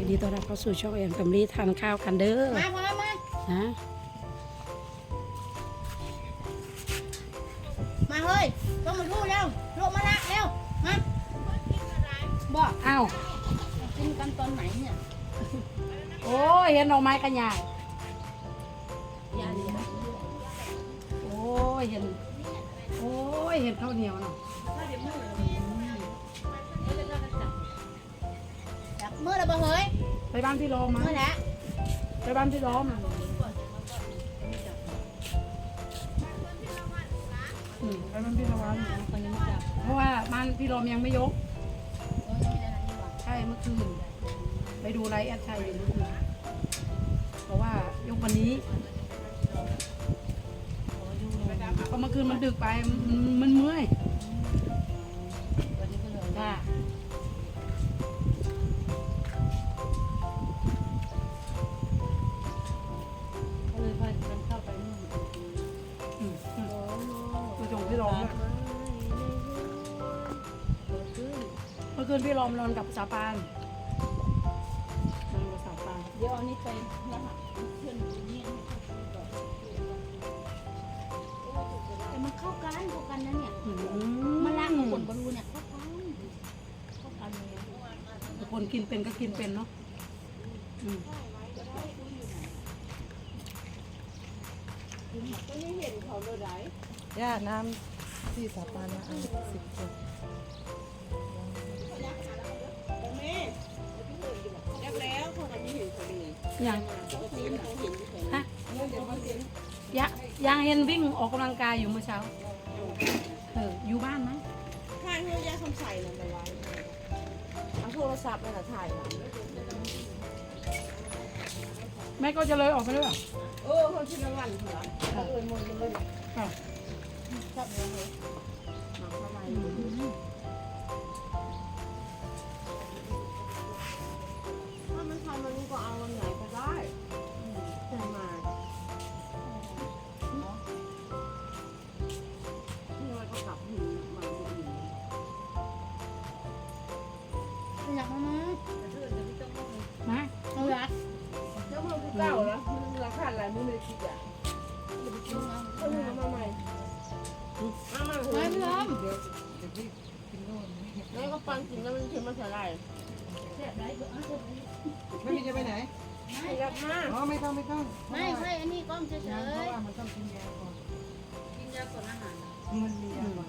ยินดีต้อนรับเข้าสู่ช่องแอนแฟมิลี่ทานข้าวกันเด้อมาพอมานะมาเฮ้ยต้องมาดูเร็วลงมาละเร็วมาบอกอ้าวกินกันตอนไหนเนี่ยโอ้ยเห็นดอกไม้กันใหญ่อย่าเลยโอ้ยเห็นโอ้ยเห็นข้าวเหนียวเนาะ จับมือแล้วบ่เฮ้ยไปบ้านพี่โรมมามือแล้วไปบ้านพี่โรมอืมไปบ้านพี่โรมเพราะว่าบ้านพี่โรมยังไม่ยก ใช่เมื่อคืน ไปดูไลฟ์แอดชัยอยู่เมื่อคืนเพราะว่ายกวันนี้เพราะเมื่อคืนมันดึกไปมันมันเมื่อย พี่รอมนอนกับสาปานนอนกับสาปานเดี๋ยวเอานี่ไปนะฮะเพื่อนอยู่นี่แต่มันเข้ากันเข้ากันนะเนี่ยอืมันลากกับคนบอลูเนี่ยเข้ากันเข้ากันเลยคนกินเป็นก็กินเป็นเนาะอืมย่าน้ำที่สาปานนะอันสิบคน ยังฮะยังยังเห็นวิ่งออกกำลังกายอยู่เมื่อเช้า เออ อยู่บ้านมั้งข้างที่ย่าคำใส่นั่นไปไว้เอาโทรศัพท์นั่นแหละถ่ายมาแม่ก็จะเลยออกไปด้วยเหรอเออคนชินวันเหรอเออมันมันเลยค่ะชอบเลยมาทำไมถ้ามันทำมันก็เอาวันไหน แล้วก็ปังกินแล้วมันเค็มมันสลายไม่มีจะไปไหนไม่รับมาอ๋อไม่ต้องไม่ต้องไม่ไม่อันนี้ก้อมเฉเพราะยว่ามันต้องกินยาก่อนกินยาก่อนอาหารมันมียาก่อน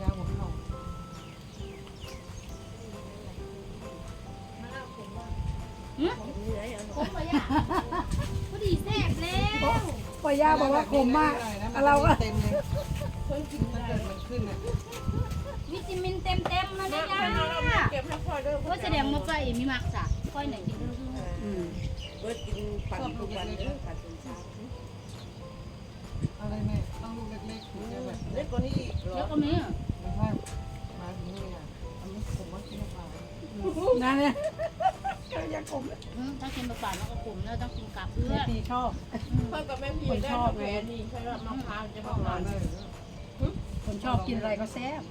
ยาหัวเข่าผมไปย่าพอดีแซ่บแล้วปอย่าบอกว่าขมมากเราก็เต็มเลยเพิ่งกินมันเกิดมันขึ้นอะ วิตามินเต็มเต็มๆนะเนี่ยเก็บให้พ่อด้วยว่าแสดงมาไปมีมักจ้ะค่อยไหนกินลูกอืมเบิร์ดกินปั่นทุกวันเลยปั่นจนเช้าอะไรแม่ต้องลูกเล็กๆถึงจะแบบเล็กกว่านี้อีกเหรแล้อวก็มีไม่ใช่มาถึงนี่อะอันนี้ผมว่ากินเปล่านั่นเนี่ยอืมถ้ากินปลาๆมันก็ขมแล้วต้องกินกับเพื่อตีชอบพ่อกับแม่พี่ได้กาแฟนี่ใช่ว่ามะพร้าวจะมะพร้าวเลยคนชอบกินอะไรก็แซ่บ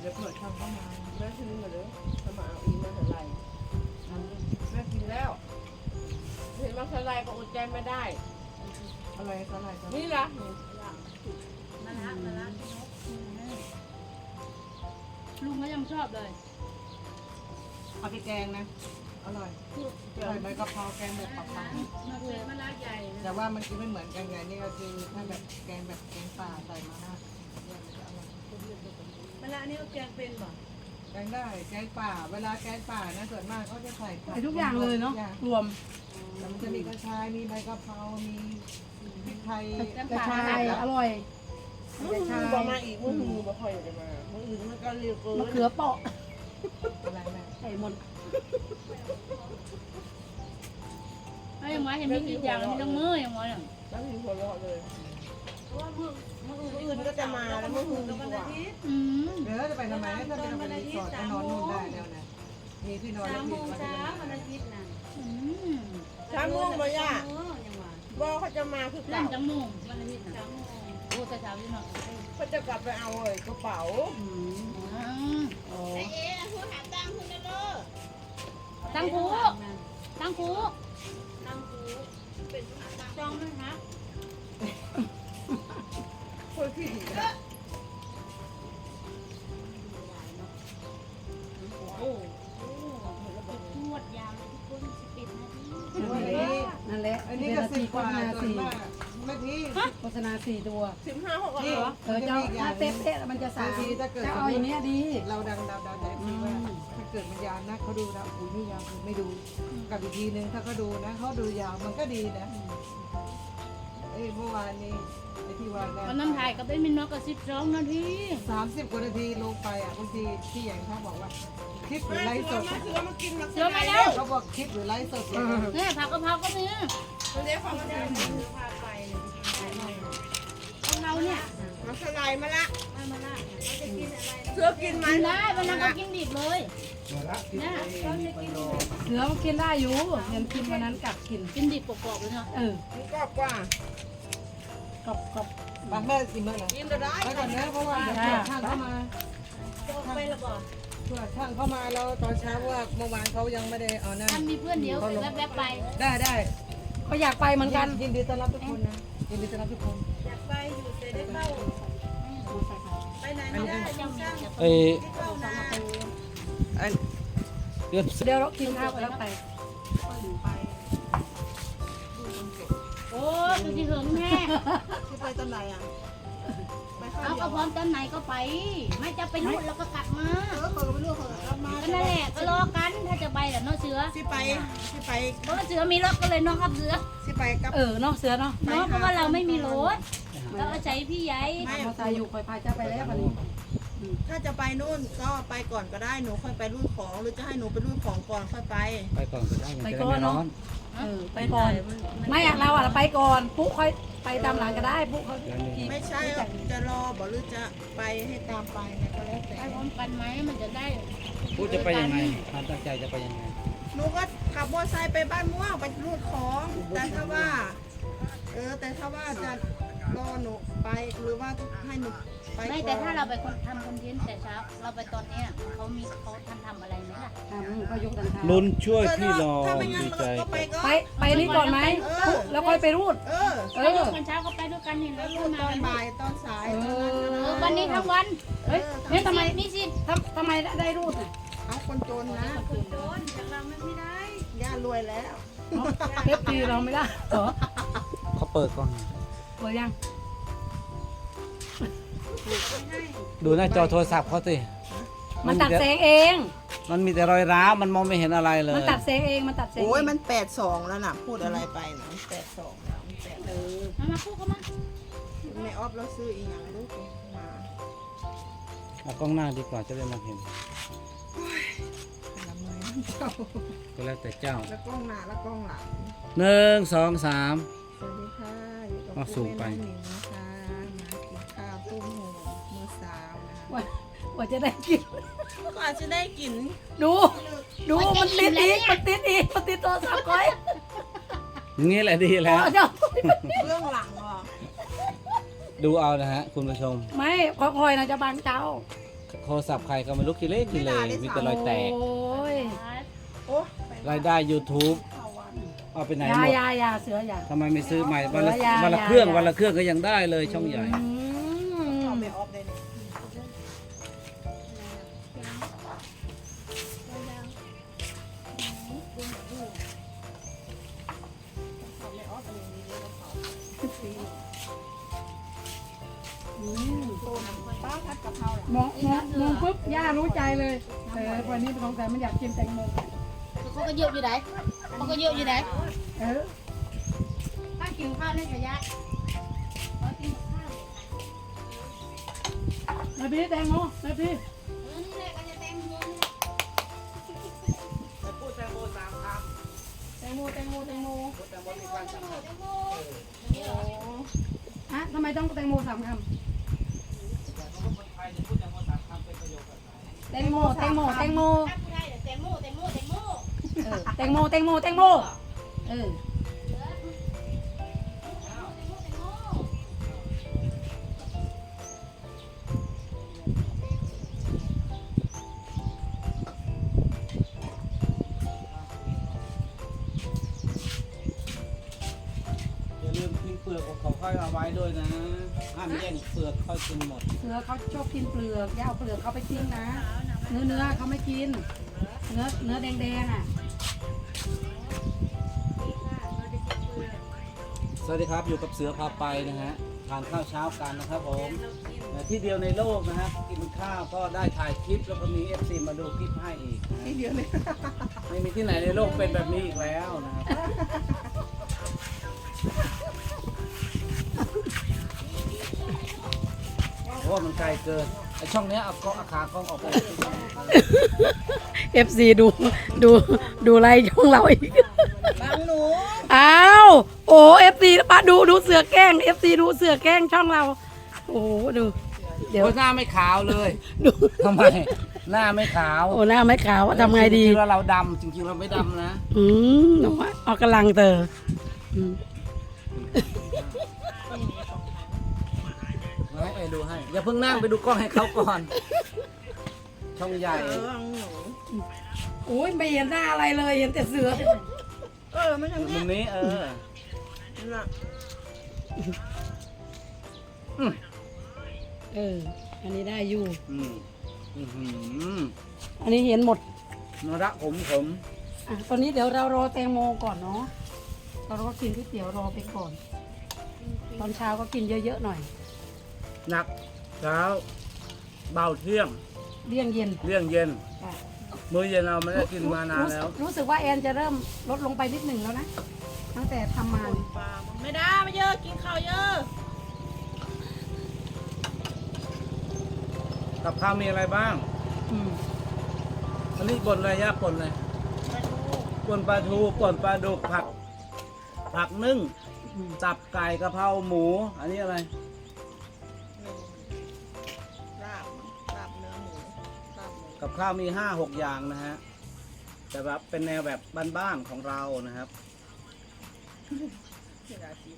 เดี๋ยวเผื่อทำเข้ามาแม่ซื้อมาเลยจะมาเอาอีมาเท่าไหร่แม่กินแล้วเห็นมาเท่าไหร่ก็อดใจไม่ได้ อะไรอะไรกันนี่ล่ะลุงก็ยังชอบเลย เอาไปแกงนะ อร่อยอร่อยใบกะเพราแกงแบบปักปักมาเลยมะระใหญ่แต่ว่ามันกินไม่เหมือนกันไงนี่ก็คือถ้าแบบแกงแบบแกงป่าใส่มาหน้าเนี่ยมันจะอร่อย เวลานี้แกงเป็นบ่แกงได้แกงป่า เวลาแกงป่านะส่วนมากเขาจะใส่ผัใส่ทุกอย่างเลยเนาะรวมแล้วมันจะมีกระชายมีใบกะเพรา มีพริกไทยกระชายอร่อยมึงมือบ่มาอีกมึงมือบ่ค่อยจะมามึงอื่นมันก็เร็วเกินมะเขือเปาะอะไรแม่ใส่หมดไอ้ยังไงเห็นมีกี่อย่างมีต้องมือยังไงอะแล้วมีหัวเราะเลยว่ามึงมึงอื่ นก็จะมาแล้วมึงมือดีกว่าอืมเดี๋ยวจะไปทำไมถ้าไปทำไมรีสอร์ทก็นอนนู่นได้แล้วนะมีที่นอนแล้วมีวันเดียวอืมช้ามุ่งมาย่าบอกเขาจะมาคือเล่เก่านจังมุงวันอาทิตย์นะโอ้แต่เช้าที่เนาะเขาจะกลับไปเอาเลยกระเป๋าอืมอืมอ๋อตั้งคูตังคูตังคูเป็นตังคุจองด้วยนะ นที่ดีนะโอ้ทวดยาวทุกคนสิบเอ็ดนาทีนั่นแหละอันเป็นี้ก็สิทีบกว่าส่วนสี่มากนาทีโฆษณาสี่ตัวสิบห้าหกนี่เหรอเออเจ้าถ้าเป๊ะๆแล้วมันจะสามถ้าเกิดจะเอาอย่างเนี้ยดี เราดังดาวดาวแต่ทีว่าถ้าเกิดมันยาวนะเขาดูนะโอ้ยนี่ยาวคือไม่ดูกับอีกทีนึงถ้าเขาดูนะเขาดูยาวมันก็ดีนะ เอ้ยเมื่อวานนี้ไอ้ที่ว่าวันนั้นถ่ายกับได้มินนกกับสิบสองนาทีสามสิบกว่านาทีลงไปอะบางทีที่ใหญ่เขาบอกว่าคลิปหรือไลฟ์สดเสือมากินมาเสือมาแล้วเขาบอกคลิปหรือไลฟ์สดเนี่ยเนี่ยผักกะเพราก็มีเรียกความเสือพาไปของเราเนี่ยมาสลายมาละ เอามาละเสือกินไหมกินได้วันนั้นก็กินดิบเลยเนี่ยเสือมันกินได้อยู่เห็นกินวันนั้นกัดกินกินดิบกรอบๆเลยเนาะเออมันกรอบกว่ากรอบกรอบบางแม่กินเมื่อไหร่กินจะได้แล้วก่อนนะเพราะว่าเดี๋ยวเผื่อช่างเข้ามาไปละบ่เผื่อช่างเข้ามาแล้วตอนเช้าว่าเมื่อวานเขายังไม่ได้เอานั่นถ้ามีเพื่อนเดียวแวบๆไป ได้ได้ก็อยากไปเหมือนกันยินดีต้อนรับทุกคนนะยินดีต้อนรับทุกคนไปอยู่แต่ได้เข้า ไปไหนอันไม่นี้ได้ยังมีเอ้ยเข้านาอันเรื่องเดี๋ยวเรากินข้าวกันแล้วไปโอ้ดูที่เหิงแม่ที่ไปตอนไหนอะไปเข้าเอาเดีก็ยวพร้อมตอนไหนก็ไป ไม่จะไปนู่นแล้วก็กลับมาเออเปิดไม่รู้เปิดกลับมาก็นั่นแหละก็รอกันถ้าจะไปแหละเนาะเสือที่ไปที่ไปเพราะว่าเสือมีรถก็เลยน้องขับเสือที่ไปกับ เออเนาะเสือเนาะ เนาะเพราะว่าเราไม่มีรถ เราอาศัยพี่ใหญ่ไม่เราตายอยู่คอยพาเจ้าไปแล้ววันนี้ถ้าจะไปนู่นก็ไปก่อนก็ได้หนูค่อยไปรุ่นของ หรือจะให้หนูไปรุ่นของก่อนค่อยไป ไปก่อนก็ได้มันจะได้ไม่ร้อนเออไปก่อน ไม่อะเราอะเราไปก่อนปุ๊ค่อยไปตามหลังก็ได้ปุ๊เขาขี่ไม่ใช่ว่าจะรอบอกหรือจะไปให้ตามไปเนี่ยก็แล้วแต่ ไปพร้อมกันไหมมันจะได้พูดจะไปยังไงความตั้งใจจะไปยังไงหนูก็ขับมอเตอร์ไซค์ไปบ้านม่วงไปรูดของ แต่ถ้าว่า เออแต่ถ้าว่าจะ รอหนูไปหรือว่าให้หนูไปไม่ก่อนแต่ถ้าเราไปคนทำคอนเทนต์แต่เช้า เราไปตอนเนี้ยเขามีเขาทำทำอะไรไหมล่ะทำก็ยกตันทาลุ้นช่วยพี่รอถ้าไม่งั้นดีใจเราก็ไปก็ไปไปนี่ก่อนไหมปุ๊แล้วค่อยไปรูด เออเอไปด้วยอกันเช้าก็ไปด้วยกันนี่แล้แล้ววรูดตอนบ่ายตอนสายเออเออวันนี้ทั้งวันเฮ้ยเนี่ยทำไมนี่สิทำทำไมได้รูดอะเอาคนจนนะคนจนจากเราไม่ได้ย่ารวยแล้ว เทปปีเราไม่ได้เหรอเขาเปิดก่อน เปิดยัง ดูหน้าจอโทรศัพท์เขาสิมันตัดแสงเอง มันมีแต่รอยร้าวมันมองไม่เห็นอะไรเลย มันตัดแสงเอง มันตัดแสงโอ้ยเงมันแปดสองแล้วน่ะพูดอะไรไปนะมันแปดสองแล้วมันแปดเออมามาพูดกันมาในออฟเราซื้ออีกอย่างลูกมาเอากล้องหน้าดีกว่าจะได้มองเห็นทำไมเจ้าก็แล้วแต่เจ้าแล้วกล้องหน้าแล้วกล้องหลังหนึ่งสองสาม สวัสดีค่ะอยู่กับเอาสูงไปคุณแม่น้องหนิงนะคะมากินข้าวต้มหูมื้อเช้านะว่าว่าจะได้กิน ก็อาจจะได้กินดู ดูมันติดอีกมันติดอีกมันติดโทรศัพท์ก้อยงี้แหละดีแล้ว เดี๋ยวเรื่องหลังเหรอดูเอานะฮะ คุณผู้ชม ไม่คอยๆนะจะบังเจ้า โทรศัพท์ใครก็ไม่รู้กี่เล็กกี่เลยมีแต่รอยแตก โอ้ยโอ้รายได้ YouTube เอาไปไหนอหยามดอยาอยาเสืออยา ทำไมไม่ซื้อใหม่วันละเอออย่าวันละอย่าเครื่องอย่าวันละเครื่องก็ยังได้เลยช่องใหญ่ อืมเอาไปออฟได้เนี่ยเอาไปออฟอะไรอย่างนี้เลยเราเผาอืมป้าผัดกะเพราเหรอมองมองมองปุ๊บย่ารู้ใจเลยเออวันนี้สงสัยมันอยากกินแตงโม เขาก็เยอะอยู่ไหนเขาก็เยอะอยู่ไหนเออถ้ากินข้าวนี่จะยากเขากินข้าวนายพี่แตงโมนายพี่เออนี่แหละก็จะแตงโมนี่แหละพูดแตงโมสามคแตงโมแตงโมแตงโมำพูดแตงโมมีการจำกัดฮะทำไมต้องแตงโมสามคคนไทยจะพูดแตงโมสามคำเป็นประโยคแบบไหนำแตงโมแตงโมแตงโมถ้าผู้ใด เแตงโมแตงโมแตงโมเอออย่าลืมทิ้เปลือกเขาค่อยเอาไว้ด้วยนะห้ามแย่งเปลือกค่อยกินหมดเขาชอบกินเปลือกอย่าเาเปลือกเขาไปทิ้งนะ เนื้อเนื้อเขาไม่กิน เนื้อเนื้อแดงๆอะ สวัสดีครับอยู่กับเสือพาไปนะฮะทานข้าวเช้ากันนะครับผมแต่ที่เดียวในโลกนะฮะกินข้าวก็ได้ถ่ายคลิปแล้วก็มีเอฟซีมาดูคลิปให้อีกนะที่เดียวเลยไม่มีที่ไหนในโลกเป็นแบบนี้อีกแล้วนะครับโอ้มันไกลเกิน ไอช่องเนี้ยเอาก็เอาขากล้องออกไป FC ดูดูดูไล่ช่องเราอีกบางหนูอ้าวโอ้เอฟซีปะดูดูเสือแกล้งเอฟซีดูเสือแกล้งช่องเรา โอ้ดู เดี๋ยวโอ้หน้าไม่ขาวเลยดูทำไม หน้าไม่ขาวโอ้หน้าไม่ขาวทำไงดี จริงๆแล้วเราดำจริงๆเราไม่ดำนะ อืมหนูว่าออกกำลังเตออืม ดูให้ อย่าเพิ่งนั่งไปดูกล้องให้เขาก่อน ช่องใหญ่เออบางหนูโอ้ยไม่เห็นหน้าอะไรเลยเห็นแต่เสือเออไม่ใช่มุเนี่ยมนี้เออน่ะเออ อันนี้ได้อยู่ อืมอื้อหืออันนี้เห็นหมดนระผมผมอะตอนนี้เดี๋ยวเรารอแตงโมก่อนเนาะเราก็กินก๋วยเตี๋ยวรอไปก่อน ตอนเช้าก็กินเยอะๆหน่อย หนักเช้าเบาเที่ยงเลี่ยงเย็นเลี่ยงเย็น ค่ะมื้อเย็นเราไม่ได้กินมานานแล้ว รู้รู้สึกว่าแอนจะเริ่มลดลงไปนิดหนึ่งแล้วนะ ตั้งแต่ทำมาเนี่ยปลาไม่ได้ไม่เยอะกินข้าวเยอะกับข้าวมีอะไรบ้าง อืมอันนี้ป่นอะไรยะป่นอะไรป่นปลาทูป่นปลาดุกผัก ผักนึ่ง อืมตับไก่กะเพราหมู อันนี้อะไร ข้าวมีห้าหกอย่างนะฮะแต่แบบเป็นแนวแบบบ้านๆของเรานะครับ เสียดายสี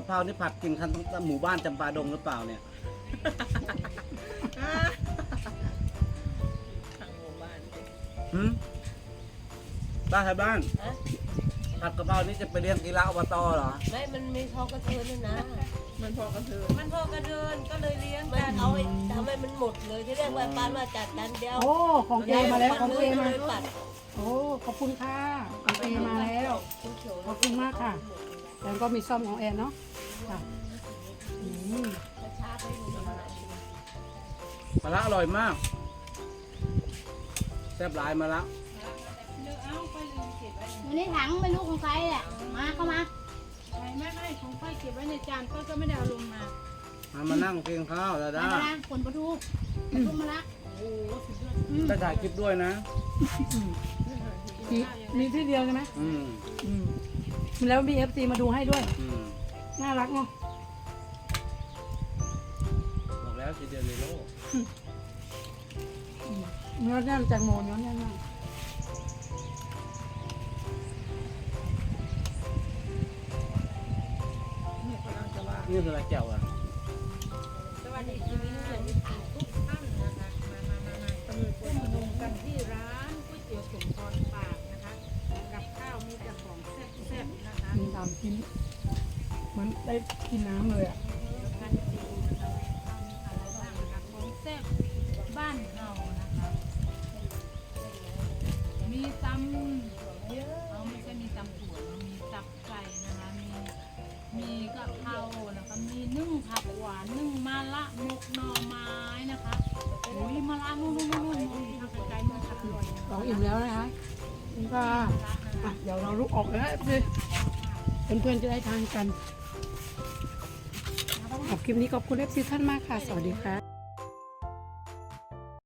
ะเพรานี่ผัดกินทั้งทั้งหมู่บ้านจำปาดงหรือเปล่าเนี่ย ทางหมู่บ้านสิหืมบ้านใครบ้านผัดกะเพรานี่จะไปเลี้ยงกีฬาอบตเหรอ ไม่มันมีพอกระเทินด้วยนะ มันพอกระเทือมันพอกระเทินก็เลยเลี้ยงมันเอาไอ้ทำไมมันหมดเลยที่เรียกว่าปานมาจัดกันเดียวโอ้ของเจมาแล้วของเจมาเลยปัดโอ้ขอบคุณค่ะของเจมาแล้วขอบคุณมากค่ะ แอนก็มีซ่อมของแอนเนาะค่ะอืมมะละอร่อยมากแซ่บหลายมะละอยู่ในถังไม่รู้ของใครแหละ มาเข้ามา ไม่ไม่ไม่ของค่อยเก็บไว้ในจานก็ก็ไม่ได้เอาลงมามามานั่งกินข้าวแล้วมาด้าละผลประทูปลาทูมาละได้ถ่ายคลิปด้วยนะ มีมีที่เดียวใช่ไหมอืม อืม แล้วมีเอฟซีมาดูให้ด้วย อืมน่ารักเนาะบอกแล้วทีเดียวในโลกเนื้อแน่นแตงโมเนื้อแน่นมากเนี่ยกำลังจะว่านี่คืออะไรแจ่วอะามกินเหมือนได้กินน้ำเลยอะท่านดูนะคะอะไรบ้างนะคะของแซ่บบ้านเรานะคะ มีตำเอาไม่ใช่มีตำถั่วนะมีตับไก่นะคะ มี มีกะเพรานะคะ มีนึ่งผักหวาน นึ่งมะละหมกหน่อไม้นะคะโอ้ยมะละนู่นนู่นนู่นนู่นทางไกลๆมันอร่อยนะเราอิ่มแล้วนะคะคุณป้าอะเดี๋ยวเราลุกออกเลยนะเพื่อนๆจะได้ทานกันขอบคลิปนี้ขอบคุณเอฟซีท่านมากค่ะ สวัสดีค่ะ